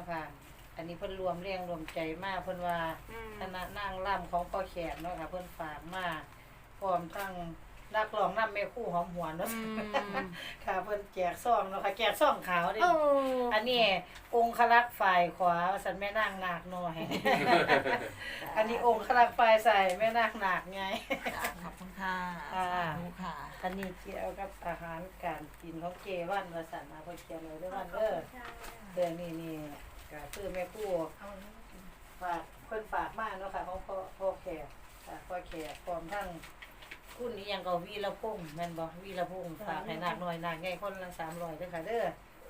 ะค่ะ อันนี้เพิ่นรวมเรียงรวมใจมากเพิ่นว่าขณะนั่งร่ำของพ่อแขกเนาะค่ะเพิ่นฝากมากพร้อมทั้ง นักร้องนำแม่คู่หอมหวนเนาะค่ะเพิ่นแจกซองเนาะค่ะแจกซองขาวดิอันนี้องคลักฝ่ายขวาสันแม่นางหนักหน่อยอันนี้องคลักฝ่ายใส่แม่นางหนักไงขอบคุณค่ะค่ะอันนี้เกี่ยวกับอาหารการกินของเจวันวสันมาเพิ่นเกี่ยวเลยด้วยวันเด้อเดี๋ยนี่นี่ก็คือแม่คู่ฝากเพิ่นฝากมากเนาะค่ะของพ่อพ่อแขกค่ะพ่อแขกพร้อมทั้ง คุณนี่ยังก็วีละพงแม่นบอกวีละพงฝากให้นากน่อยนากไงคนละสามร้อยเด้อค่ะเด้อ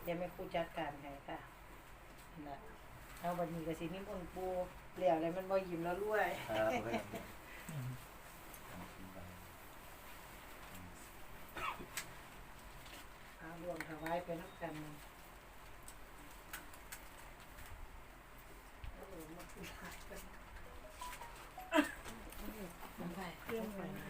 ยังไม่ครูจัดการให้ค่ะนั่ะเอาบัดนี้ก็สินิมนต์ปูเหลียวเลยมันบ่ยิ้มแล้วรวยเอาลวงถวายไปนักกันาคุเครื่องไว้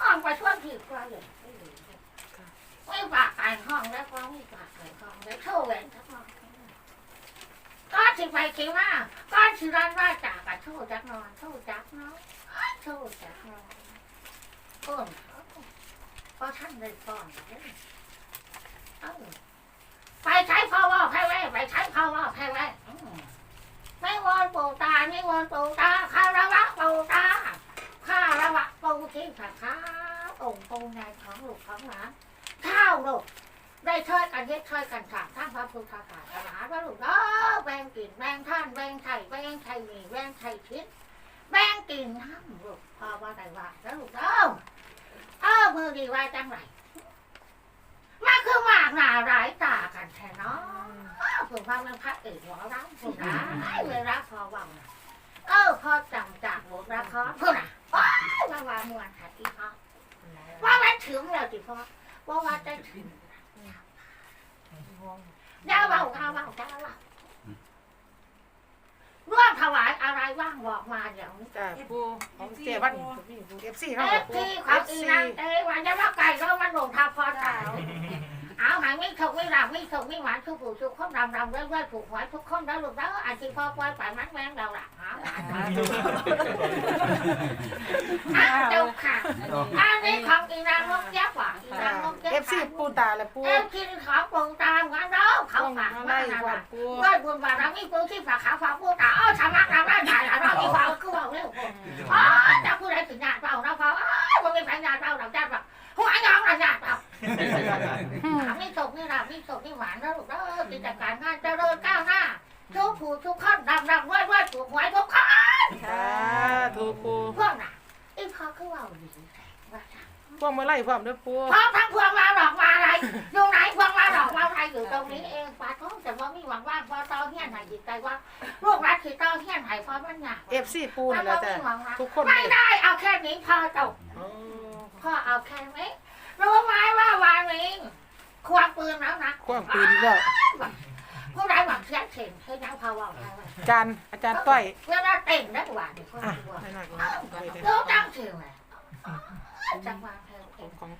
ห้องไปช่วงถือว่าเลยไม่ปากไก่ห้องแล้วก็ไม่ปากไก่ห้องแล้วเท่าแหวนทั้งห้องก็สิไปคิดว่าก็สิรันว่าจากกับโชว์จักนอนโชว์จักเนาะโชว์จักนอนก้นเพราะท่านเลยก่อนไปใช้พ่อว่าแพ้แว่ไปใช้พ่อว่าแพ้แว่อืมไม่วอนปู่ตาไม่วอนปู่ตาคารวะปู่ตา ที่ผ่าท้าองค์ปู่ในของหลูกของหลานข้าวลูกได้ช่วยกันเฮ็ดช่วยกันถามท่านพระพุทธศาสนาว่าลูกเออแบ่งกินแบ่งท่านแบ่งไทยแบ่งไทยมีแบ่งไทยชิดแบ่งกินน้ำลูกพอว่าได้ว่าแล้วลูกเออเออมือดีว่าจังไรมาคือมากหนาหลายตากันแท้เนาะผมว่ามันพระเอกหัวร้านผมร้ายเวลาพอว่าน่ะเออพอจำจากบทละครเพื่อนะ ว่าว่ามวนค่ะที่พ่อว่ามันถึงแล้วที่พ่อว่าว่าจะถึงยาเบาเอาเบาจ้าเบาร่วมถวายอะไรว่างบอกมาเดี๋ยวนี้จ้าปูของเจวันเอฟซีเอเนาะฟซีความอีนังเอ้วันจะว่าไก่ก็มันลงทาพอสาว เอาหายไม่ถูกไม่รับไม่ถูกไม่หวานทุกผู้ทุกคนรำรำเรื่อยๆถูกหวยทุกคนแล้วลูกแล้วอาจจะพอปล่อยไปมัดแมงเราละเอาอ้าวเจ้าค่ะอันนี้ของอีนางนกยักษ์ว่ะอีนางนกยักษ์เอฟซีปูตาและปูเอฟซีของปูตามกันเนาะเขาฝากไล่มาวันะนปูว่าบุญบารมีปูที่ฝากขาฝากปูตาเอ้าชนะเราได้ใหญ่แล้วเราที่ฝากคือว่าเร็วอ๋อจะพูดอะไรถึงญาติเราเราพออ๋อมันเป็นญาติเราเราญาติเราหัวยองเราญาติเรา ไม่ตกไม่รับไม่ตกไม่หวานแล้วลูกเออกิจการงานเจริญก้าวหน้าทุกผู้ทุกคนดำดำด้วยด้วยถูกหวยทุกคนค่ะถูกปูพวกน่ะอีพอคือว่าดีว่าพวกมาไล่พร้อมด้วยปูพร้อมทั้งพวงมาหลอกมาอะไรอยู่ไหนพวงมาหลอกมาอะไรอยู่ตรงนี้เองปาท้องแต่ว่าไม่หวังว่าพอตอเฮียนหายจิตใจว่าลูกรักคือตอเฮียนหายพอมันหนักเอฟซีปูมันี่นแหละว่าจ้ะไม่หวังรักทุกคนเลไม่ยได้เอาแค่นี้พอจบอ๋อพ่อเอาแค่นี้รู้ไหม ว่าวันนี้ควงปืนแล้วนะกว้างปืนอีกแล้วผู้ใดหวังเสียเข็มให้นักพาวเอาไปไว้อาจารย์อาจารย์ต้อยเพื่อเราเต่งได้กว่าเดี๋ยวเขาอะดูว่าไม่น่าเกลียดไปเลยรู้จังเสียงเลยจังหวะเพลงของของ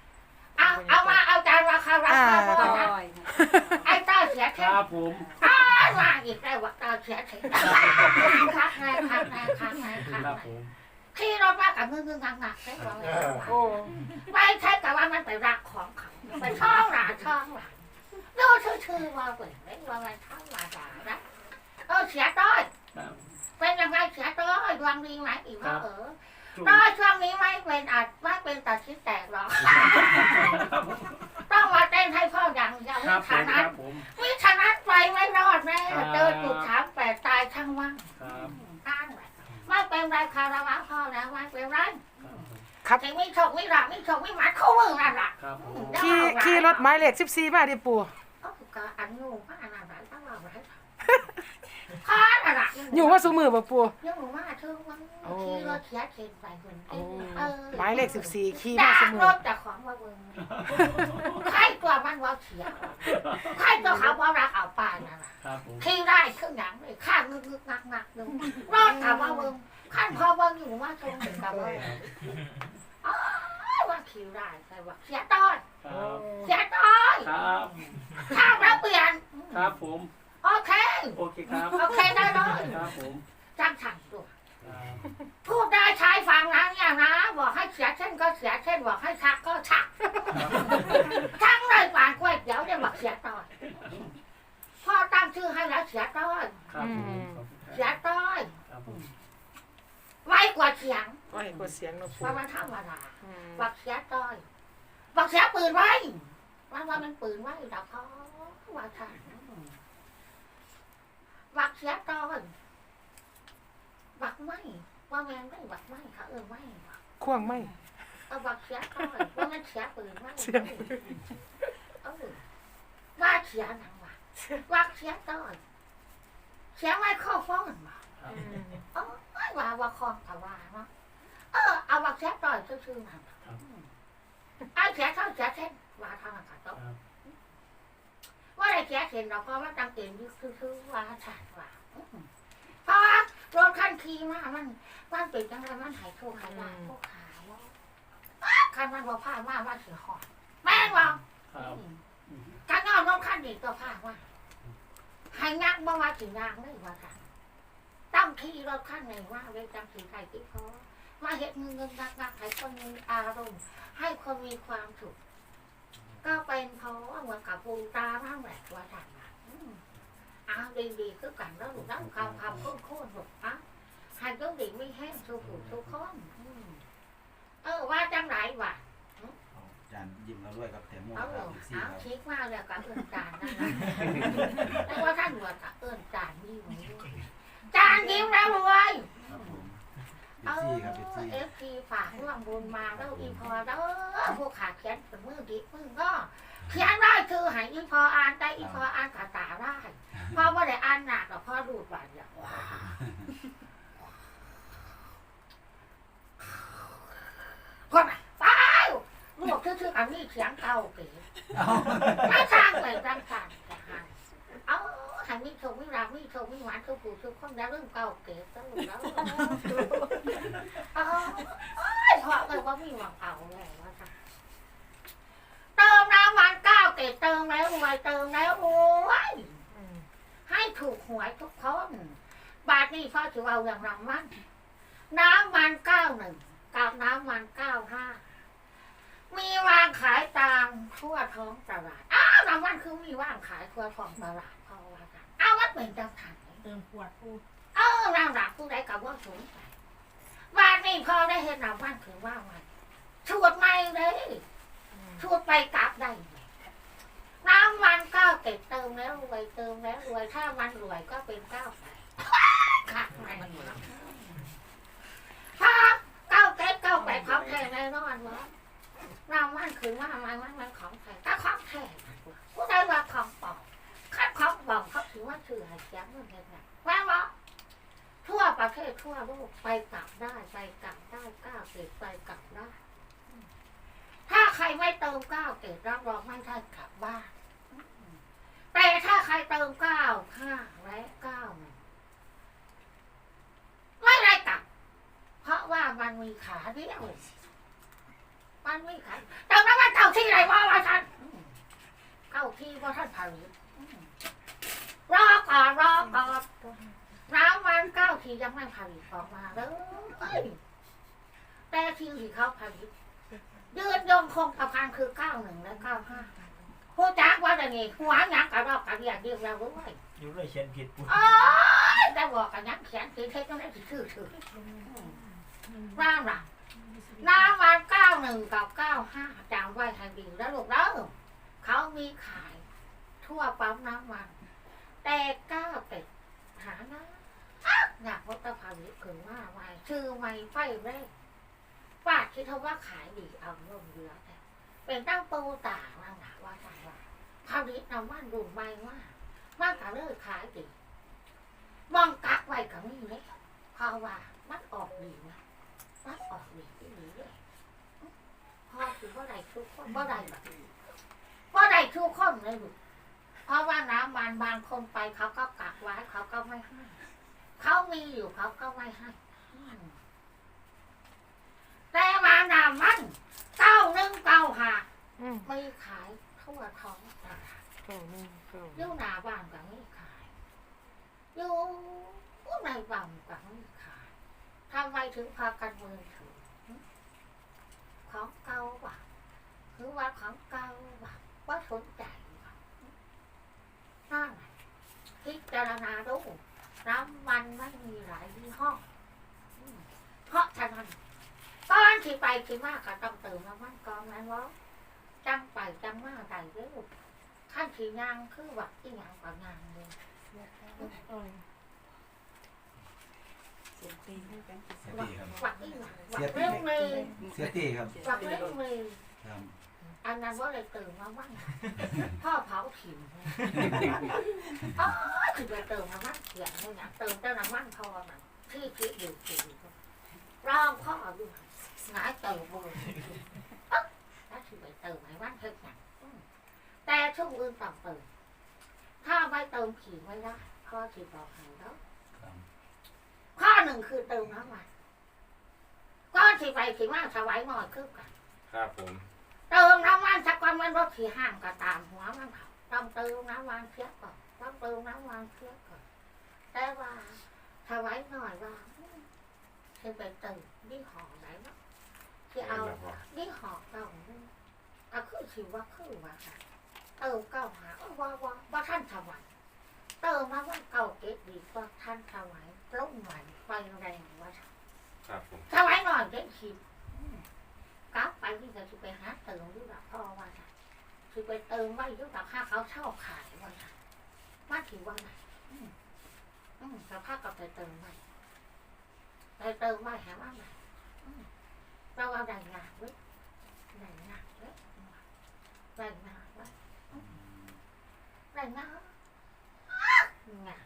เอาเอามาเอาจานราคาราคาพอนะไอ้ต้าเสียคเข็มรับผมอ้าวมาอีกได้ว่าตาเสียเข็มคักไงคักไงคักไงคักครับไงผม ขี่รถมากับมือมืองักงักใช่ไหมโอ้ไม่ใช่แต่ว่ามันไปรักของเขาไปช่องหลาช่องหลาดูชื่อชื่อว่าเว้ยไม่ว่ามันช่องหลาด่านะเออเสียต้อยเป็นยังไงเสียต้อยดวงดีไหมอีกว่าเออต้อยช่วงนี้ไม่เป็นอาจไม่เป็นตัดชิ้นแต่งมาเต้นให้พ่ออย่างเดียว ครั วิ บผ ชาม ค นั้ รั น บผม วิชานั้นไปไม่รอดแน่เจอจุดสามแปดตายทั้ง ว่างครับอ้างไม่เป็นไรคารวะพ่อแล้วไม่เป็นไรครับไม่ชกไม่รักไม่ชกไม่หมัดเข้ามือนั่นล่ะครับผม ขี่ขี่รถไม้เหล็กสิบสี่มาดิปูก็คือการอันงูมาอันนั้นไรตั้งเราไรข้าน่ะล่ะอยู่ว่าสูมือบ่ปูยังหนูมาเธอวันขี่รถเสียเข็นไปคนโอ้เออไม้เล็กสิบสี่ขี่มาสูมือรถจากของมาเบิ่งใครตัวมันว่าเสียใครตัวเขาว่ารักเอาป่านั่นล่ะครับผมขี่ได้เครื่องหนังเลยข้างงึกงึกงักงักนึงรอดถามว่าเบิ่งขั้นพอเบิ่งอยู่ว่าชมถึงกับว่า อ้าวว่าขี่ได้ใครว่าเสียต้อยครับเสียต้อยครับข้างเราเปลี่ยนครับผม โอเค โอเคครับโอเคได้เลยครับผมจังสั่งตัวครับพูดได้ใช้ฟังนะเนี่ยนะ บอกให้เสียเช่นก็เสียเช่นบอกให้ชักก็ชักทั้งเลยปานกล้วยเดี๋ยวจะบอกเสียต้อยพ่อตั้งชื่อให้แล้วเสียต้อยครับผมเสียต้อยครับผม ไว้กว่าเสียงโอ้ยกดเสียงเนาะเพปูราะมันธรรมดาอืมบักเสียต้อยบักเสียปืนไว้ว่าว่ามันปืนไว้ดอกเขาว่าท่านบักเสียต้อยบักไม่ว่าแมงได้บักไม่เขาเออไม่ควงไหมเอาบักเสียต้อยว่ามันเสียปืนไว้เสียปืนเออว่าเสียหนังว่ะบักเสียต้อยเสียไว้ข้อฟ้อนมาครับเออไม่ ว่าว่าคองแต่ว่าเนาะเออเอาบักเสียต้อยชื่อๆมันครับเอาเสียเท่าเสียเช่นว่าทำมันก็ต้องครับว่าอะไรเสียเช่นเราเพราะว่าตั้งเต็มคือคือว่าฉาดว่าอืมเพราะว่ารถคันขี่มามันมันเป็นจังไรมันหายโชคหายลาภพวกขาวคันมันบ่ผ้ามาว่าเสียหอดแม่งว่าครับการงานรถคันนี้ก็ผ้าว่าให้งักบ่ว่าถึงงางเลยว่าค่ะ ต้องขี่รถคันไหนว่าเลยจังสีไทยที่เขามาเห็นเงินเงินงักงักให้คนมีอารมณ์ให้คนมีความสุขก็เป็นเพราะว่าเหมือนกับปูตาบ้างแหละว่าทางนั้นอืมเอาดีๆคือกันแล้วลูกนั่งคำคำโค้นโค้นๆลูกอะให้ก็ดีไม่แห้งทุกผู้ทุกคนอืมเออว่าจังไรวะเอาจานยิ้มเราด้วยครับแตงโมเอาครับอีกสี่เอาครับคิดว่าเนี่ยกับเอิญจานนั่นนะแต่ว่าท่านหัวกับเอิญจานยิ้ม จานยิ้มแล้วรวยครับผมเออีกสี่ครับอีกสี่เอฟซีฝากร่วมบุญมาแล้วอีพอแล้วพวกขาดเขียนเป็นมือดิมือก็เขียนได้คือให้อีพออ่านได้อีพออ่านกาตาได้เพราะว่าได้อ่านหนักกับพ่อรูดหวานอย่างว้าวคนอะไปลูกชื่อๆอันนี้เสียงเก่าเก๋เอาไม่สร้างไปสร้างสร้างแต่หันเอา หันมีโชคมีรักมีโชคมีหวานทุกผู้ทุกคนแล้วเรื่องเก่าเก๋ตั้งแล้วเอาเอ้ยพอเลยว่ามีหวังเอาแล้วว่าค่ะเติมน้ำมันเก้าเก๋เติมแล้วรวยเติมแล้วรวยอืมให้ถูกหวยทุกคนบาทนี้พ่อจะเอาอย่างรางวัลน้ำมันเก้าหนึ่งกับน้ำมันเก้าห้ามีวางขายตามทั่วท้องตลาดอ้าวรางวัลคือมีวางขายทั่วท้องตลาด เพราะว่ากันอ้าวว่าเป็นจังเติมขวดพูดเออรางรักผู้ใดกับว่าสนใจบาทนี้พอได้เห็นรางวัลคือว่าวันชวดไม่เลยชวดไปกลับได้น้ำมันก้าเก็บเติมแล้วรวยเติมแล้วรวยถ้ามันรวยก็เป็นเก้าไปขาดไม่หมดถ้าเก้าเก็บเก้าไปของแท้แน่นอนวะน้ำมันคือว่ามันมันมันของแท้ก็ของแท้ผู้ใดว่าของปลอม องเขาถือว่าถือห้เสียเงินเงินนะว่าบ่ทั่วประเทศทั่วโลกไปกลับได้ไปกลับได้เก้าเก็บไปกลับได้ถ้าใครไม่เติมเก้าเกตรับรองไม่ได้กลับบ้านแต่ถ้าใครเติมเก้าห้าและเก้าไม่ได้กลับ เพราะว่ามันมีขาเดียวมันมีขาเติมน้ำมันเก้าที่ไหนวะวะท่านเก้าที่ว่าท่านผลิต อืมรอก่อนรอก่อนน้ำมันเก้าทียังไม่ผลิตออกมาเลยแต่ทีที่เขาผลิตยือนยงคงกระพันคือเก้าหนึ่งและเก้าห้าผู้จักว่าจะนี่หัวหยังกระรอกกระเดียดเดียวเรารู้ไหมอยู่เลยเขียนผิดปุ๊บโอ้ยได้บอกกันยังเขียนสีเทคต้องได้สีชื่อชื่อร่างหลังน้ำมันเก้าหนึ่งกับเก้าห้าจำไว้ทันดีแล้วลูกเด้อเขามีขายทั่วปั๊มน้ำมัน แต่ก้าเป็ดหานะอยากวัตถุพันธ์ถึงว่าไว้ชื่อไม่ไฟเร่ป้าคิดว่าขายดีเอาลงเรือแต่เป็นตั้งปูตางว่างหนาว่าจังว่าผลิตน้ำมันรุ่นใหม่ากมากกว่าเลยขายดีมองกักไว้กับนี่เลยเพราะว่ามันออกดีนะมันออกดีที่ดีเลยพอคือว่าใดทุกคนว่าใดแบบว่าใดทุกคนเลยลูก ราะว่าน้ำมันบางคนไปเขาก็กักไว้เขาก็ไม่ให้เขามีอยู่เขาก็ไม่ให้แต่มาน้ำมันเก้าหนึ่งเก้าหาไม่ขายทั่วท้องตลาดเก้าหนึ่งเก้าอยู่หนาบ้านก็ไม่ขายอยู่ในบ้านก็ไม่ขายทำไมถึงพากันเมือถือของเก่าว่ะคือว่าของเก่าว่ะว่าสนใจ นั่นน่ะพิจารณาดูน้ำมันไม่มีหลายยี่ห้ออืมเพราะฉะนั้นตอนที่ไปที่มาก็ต้องเติมน้ำมันกองนั้นวะจังไปจังมาได้เร็วขั้นสียางคือวัดที่ยางกว่ายางเลยเสียตีครับวัดที่ยางวัดเรื่องเลยเสียตีครับวัดเรื่องเลยครับ อันนั้นว่าเลยเตื่นมาบ้างพ่อเผาถิ่นอ๋อคือไปเติมน้ำมันเขียนเลยนะเติมเจ้าน้ำมันพอน่ะที่คิดอยู่คิดอยู่รองพ่อดูหงายเติมเลยถ้าคือไปเติมไอ้วันเท่านั้แต่ช่วงอื่นต้องเติมถ้าไม่เติมขี่ไม่ได้พ่อที่บอกให้แล้วข้อหนึ่งคือเติมน้ำมันก้อนที่ไปที่มาสวายหน่อยคือกันครับผม เติมน้ำมันสักวันมันรถขี่ห้างก็ตามหัวมันเขาต้องเติมน้ำมันเพียก่อนต้องเติมน้ำมันเพียก่อนแต่ว่าสวายหน่อยว่าคือไปเติมยี่ห้อไหนเนาะที่เอายี่ห้อเก่าเอาคือถือว่าคือว่าค่ะเติมเก่าหาว่าว่าว่าท่านสวายเติมน้ำมันเก่าเก็บดีกว่าท่านสวายล้มไหวไฟแรงว่าครับผมสวายหน่อยเด็กขีดกลับไปที่จะไปหาเติมด้วยแบบพ่อว่าน่ะ คือไปเติมไว้ด้วยแบบค่าเขาเช่าขายว่าน่ะมาถือว่าไงอืมอืมสภาพก็ไปเติมไว้ไปเติมไว้หาว่าไงอืมเราเอาได้งานเว้ยได้งานเว้ยได้งานเว้ยอืมได้งานงาน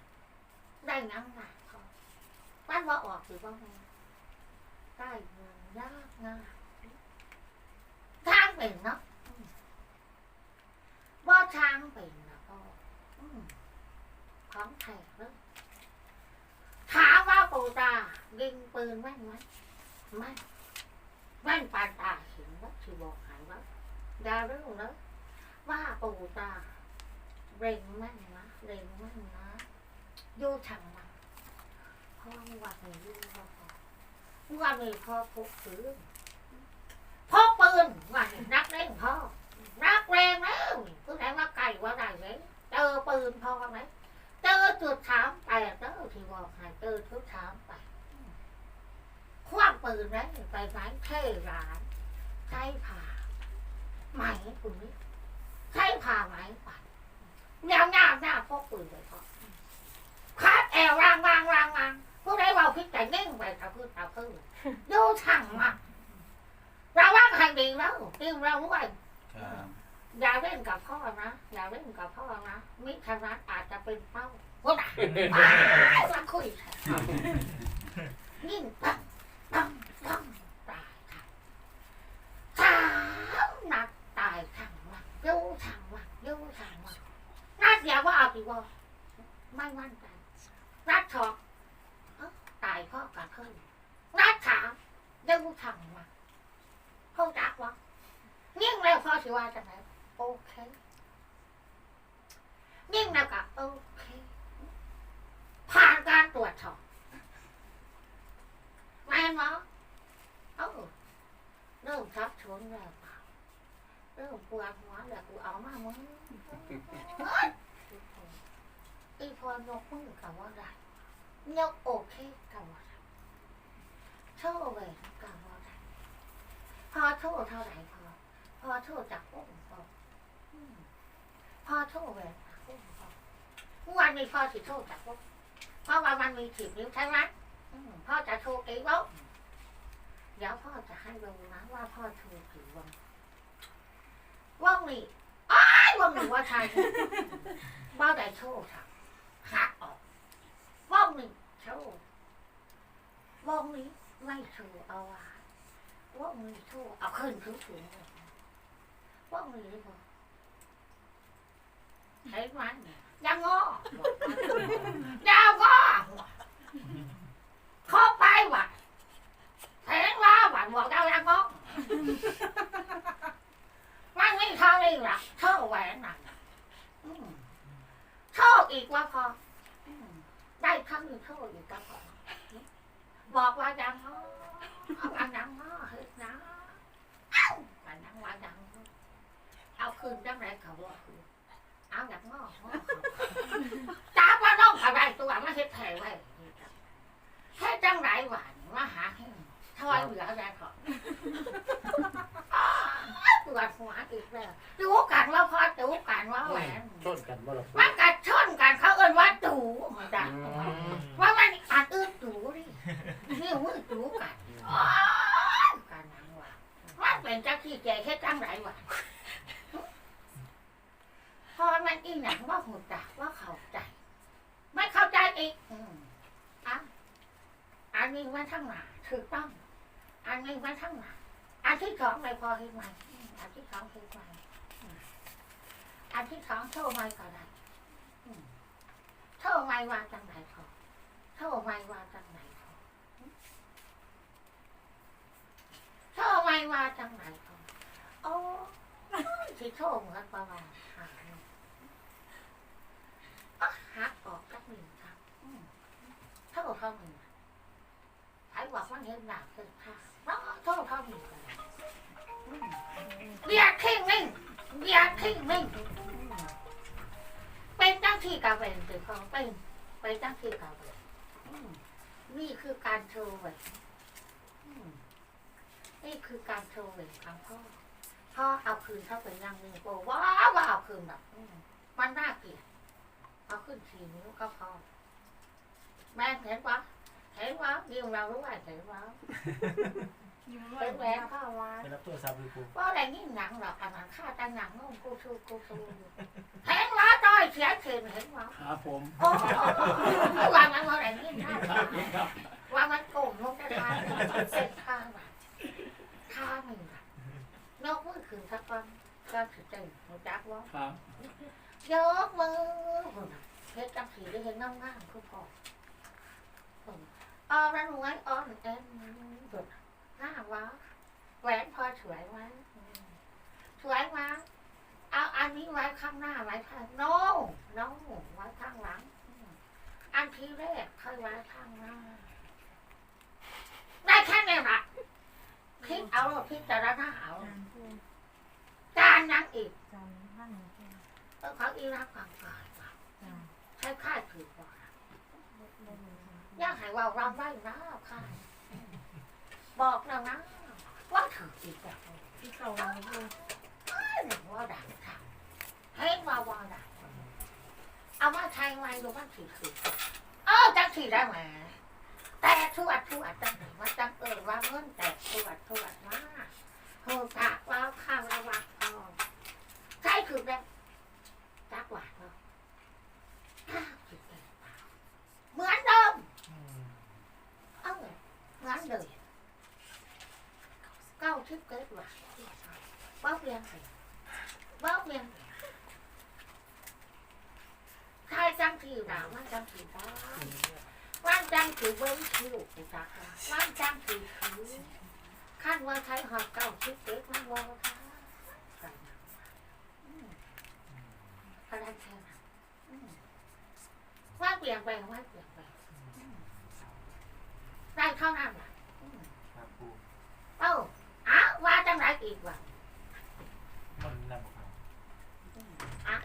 ได้งานงานเขาบ้านว่าออกหรือว่าไงได้เงินยากง่ายทางเป็นเนาะ อืมว่างเป็นนะพ่อของแท้เลยถามว่าปู่ตายิงปืนแม่นไหมไม่แม่นปานตาเห็นว่าที่บอกหายว่าอย่าเรื่องนะว่าปู่ตาเร่งแม่นนะเร่งแม่นนะอยู่ทางมันเพราะว่าวันนี้ยู่ว่าพอว่ามีพ่อพกปืนพกปืนว่านี่นักเล่นพ่อนักแรงแล้ว ผู้ใดว่าไก่ว่าได้เลยเจอปืนพอไหมเจอจุดถามแปดแล้วที่บอกให้เจอจุดถามแปดคว้างปืนนั้นไปไหนเท่ร้านใช้ผ่าไหมคุณนี่ใช้ผ่าไหมไปแนวหน้าหน้าพก มิฉะนั้นอาจจะเป็นเป้าผู้ใดมาคุยกันยิ่งปังปังปังตายค่ะสามนัดตายช่างมันดูช่างมันดูช่างมันนัดเดียวว่าเอาดีว่าไม่มั่นใจนัดชอก ตายพ่อกระเทยนัดถามยังทำมาเขาจักวะยิ่งแล้วพ่อสิว่าจะไหนโอเคยิ่งแล้วก็โอเค ผ่าน การตรอบแม่นมั้เออเริ่มทับชนแล้วเริ่มปวดหัวแล้วกูเอามามึงอีพอยกมือกับว่าได้ยกโอเคกับว่าได้โชว์เวรกับว่าได้พอโชว์เท่าไหร่พอพอโชว์จากอุ้มพออืมพอโชว์เวรจากอุ้มพอเมื่อวันนี้พ่อสิโชว์จากอุ้ม เพราะว่ามันมีสิบนิ้วใช่ไหมอืมพ่อจะโชว์กี่วะเดี๋ยวพ่อจะให้ดูนะว่าพ่อถูกกี่วงว่องนี่อ้ายว่องนี่ว่าชายบ้าได้โชว์ค่ะหักออกว่องนี่โชว์ว่องนี้ไม่โชว์เอาไว้ว่องนี้โชว์เอาขึ้นขึ้นสูงเลยว่องนี้พอใช้มันยั ยังงอดาวก็เข้าไปว่ะแทงว่าหวานบอกเจ้ายังงงมันไม่เท่านี้หรอกเท่าแหวนน่ะอืมเท่าอีกว่าพออืมได้ครั้งหนึ่งเท่าอีกก็พอบอกว่ายังงอเอายังงอเฮ้ยนะเอ้าว่ายังว่ายังงอเอาคืนจังไรเขาบอกคืนเอาอย่างงองอจ้าว่าน้องอะไรตัวไม่เห็นแผลไว้แค่จังไรหวานมาหาให้ ทอยเหลืออะไรก่อนปวดหัวอีกแล้วดูกันว่าพอดูกันว่าแหวน ชนกันบ่ล่ะปู มันกัดชนกันเขาเอิ้นว่าตูมาจ้ะว่ามันอาจอื่นตูดินี่มือตูกันอ้าวกันนังว่ามันเป็นจักที่แก่แค่จังไรวะพอมันอีหนังว่าหูจักว่าเข้าใจ ไม่เข้าใจอีกอืมอะอันนี้มันทั้งหนาถูกต้อง อันนี้มันทั้งหนาอันที่สองเลยพอเห็นไหมอืมอันที่สองเห็นไหมอืม อันที่สองโชว์ไม่ก็ได้อืมโชว์ไม่ว่าจังไหนพอโชว์ไม่ว่าจังไหนพออืมโชว์ไม่ว่าจังไหนพอโอ้ยที่โชว์เหมือนประมาณหาหักออกสักหนึ่งครับอืมเท่าเท่าหนึ่งไอ้บอกว่าเห็นหนักคือค่ะน้องโทษเขาอยู่กันเบียดทิ้งนิ่งเบียดทิ้งนิ่ง ที่กาเวนเป็นของเป็นเป็นเจ้าที่กาเวนอืมนี่คือการโชว์เวนอืมนี่คือการโชว์เวนของพ่อพ่อเอาคืนเข้าไปยังมือโปว้าวว่าเอาคืนแบบอืมมันน่าเกลียดเอาขึ้นทีนิ้วก็พอแม่เห็นปะเห็นว่ายืมเรารู้ว่าเห็นว่าเป็นแหวนเข้าว่าไปรับโทรศัพท์เลยปูว่าอะไรนี่หนังหรอกอันนั้นค่าตังหนังนู่นกูชูกูชูเห็นว่าต้อย เสียเข็มเห็นว่าครับผมโอ้ว่ามันว่าอะไรนี่ท่าครับว่ามันโก่งลงจะทานเส้นข้างแบบข้างหนึ่งแบบนกมือขืนสักวันก็ถือใจหัวจักว่าครับยกมือเฮ็ดจังสีได้เห็นน้ำง่ามคือพออ่อนนั้นไว้อ่อนเอ็นหน้าวะแหวนพอสวยไหมสวยไหมเอาอันนี้ไว้ ข้างหน้าไว้ข้างโน้โน้ไว้ข้างหลัง อันที่แรกค่อยไว้ข้างหน้า ได้แค่นี้ละคิดเอาพิจารณาเอาการนั่งอีกเออเขาอีรักความกายว่ะใช้ค่ายถือว่าอยากให้ว่าเราได้นะค่ายบอกเรานะว่าถืออีกแบบที่เขาหนึ่งว่าดัง ค่ะให้มาวาดังเอาว่าใช้ไว้ดูว่าถือถือเออจังถือได้ไหมแต่ทวดทวดจังถือว่าจังเออว่าเงินแต่ทวดทวดมากโหกะว่าข้าวระวังเอาใช้ถือได้ จักหวานเนาะเก้าสิบเอ็ดบาทเหมือนเดิมเออเหมือนเดิมเก้าสิบเอ็ดบาทบ้าเปลี่ยนไปบ้าเปลี่ยนใครจังทีหนามันจังทีได้มันจัง ถือเบิ้งคิวกูจักมันจังถือถือขั้นว่าใช้หอดเก้าสิบเอ็ดมันวอค่ะอืมอะไรแค่นั้นอืมว่าเปลี่ยนแปลงว่าเปลี่ยนแปลงอืมได้เท่านั้นแหละอืมครับปูเอ้าอ้าวว่าจังไรอีกวะมันนั่งครับอืมอะ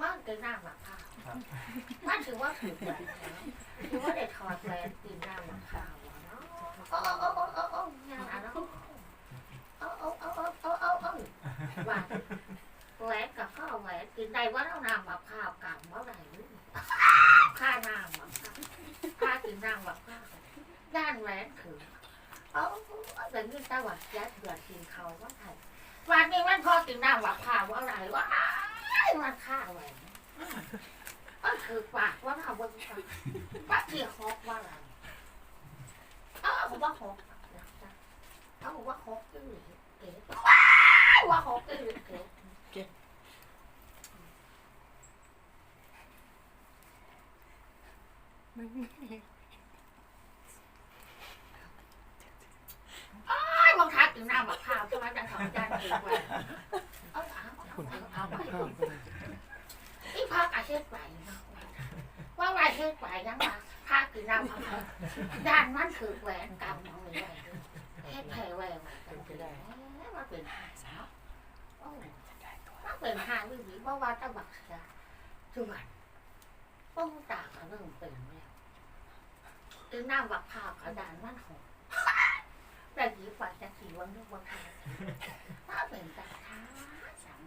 มันกินน้ำมะพร้าวครับมันถือว่าถูกแหวน แล้วถือว่าได้ถอดแหวนนน้มะพร้าวแล้วเนาะโอ้โอ้โอ้โอ้โอ้ยาเนาะโอ้โอ้โอ้โอ้โอ้โอ้โอ้ว่าแหวนกับข้าวแหวนกินได้ว่าเอาน้ำมะพร้าวกับว่าไหรือข้าน้ำมะพร้าวข้ากินน้ำมะพร้าวด้านแหวนถือเอาตะวันยัดเถื่อนกินเขาว่าไงวันนี้มันพอกินน้ำว่าข้าวว่าอะไรว่ามันข้าไว้ ก็คือปากว่าข้าวว่าว่าที่ฮอกว่าอะไรเออผมว่าฮอกเขาบอกว่าฮอกอือเก๋ว่าฮอกอือเก๋ไอ้บางทักถึงน้ำบักข้าวใช่ไหมจะสอนจานเองไว้เอาเอาเอาเอาเอาอีพักอาเช็ดไหว เนาะว่าไหวเช็ดไหวยังมาพากินน้ำบักข้าด้านมันถือแหวนกำตรงนี้ไว้เฮ็ดแผลแหวนไว้กันไปได้มาเป็นหาสาวมาเป็นหาวิวิว่าะว่าจะบักเสียจวนป้องตาก็เริ่มเป็นแล้วถึงน้ำบักข้าวกระดานมันหอมแต่หยีฝ่ายจะขี่วันนึกวันทาถ้าเป็นตาท้าสัง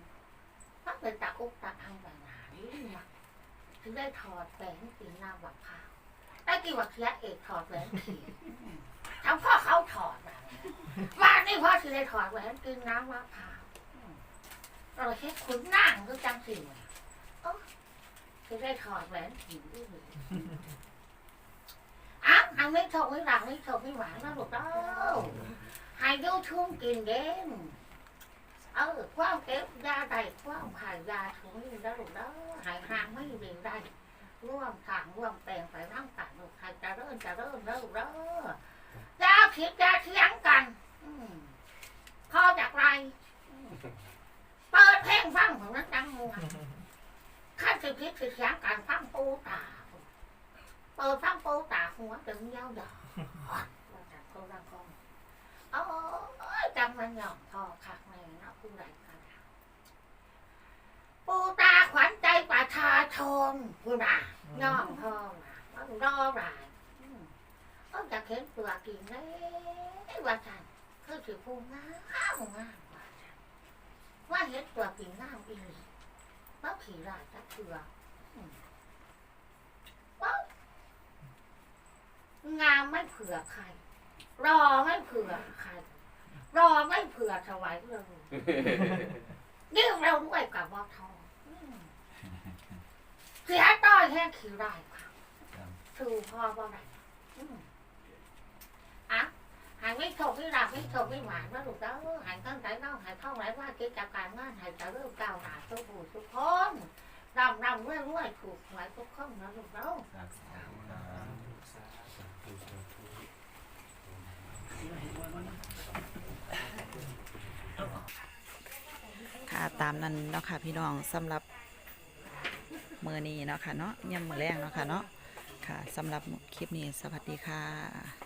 ถ้าเป็นตาอุกตาอังแบบไหนมาถึงได้ถอดแหวนกินหน้าวักพาได้กี่วักเสียเอกถอดแหวนขี่ทำพ่อเขาถอดแบบนี้วันนี้พ่อถึงได้ถอดแหวนกินน้ำวักพาเราแค่คุ้นนั่งก็จังสิถึงได้ถอดแหวนขี่ด้วยอ้าวอันไม่ชอบไม่รักไม่ชอบไม่หวานนะลูกเอ้าให้ดูทุ่มกินเด่น เออความเก็บยาใดความขายยาถุงนี้ได้ลูกเด้อหายห่างไม่ดีได้ร่วมทางร่วมแปลงไปร่างกันลูกใครจะเริ่มจะเริ่มเด้อลูกเด้อยาผิดยาเทียงกันอืมพอจากไรเปิดเพลงฟังของนั้นดังมัวข้าสิพิษสิเสียงการฟังปูตาเปิดฟังปูตาหัวตึงยาวดอกจากคนรังกองโอ้ยจำมันหยองพอคัก แม่เนาะผู้ใดกันปูตาขวัญใจประชาชนผู้น่ะย่องพ่อน่ะมันรอหลายอืมก็จะเข็นเปลือกกินเลยว่าฉันคือถือพูงามงามว่าฉันว่าเห็นเปลือกกินงามอีนี่ว่าผีรายจะเปลือกอืมว่างามไม่เผื่อใคร รอไม่เผื่อใคร รอไม่เผื่อถวายเลยเรื่องเราด้วยกับวอทองอืมเสียต้อยแค่ขี่ได้ค่ะคือพ่อบ่ได้อืมอะหายไม่โชคไม่รับไม่โชคไม่หวานว่าลูกเด้อหายตั้งใจเล่าหายท่องไรว่ากิจการงานหายจะเริ่มก้าวหน้าทุกผู้ทุกคนรำรำรวยรวยถูกหวยทุกคนนะลูกเด้อ ค่ะตามนั้นเนาะค่ะพี่น้องสำหรับมือนี้เนาะค่ะเนาะย่ำมือแรงเนาะค่ะเนาะค่ะสำหรับคลิปนี้สวัสดีค่ะ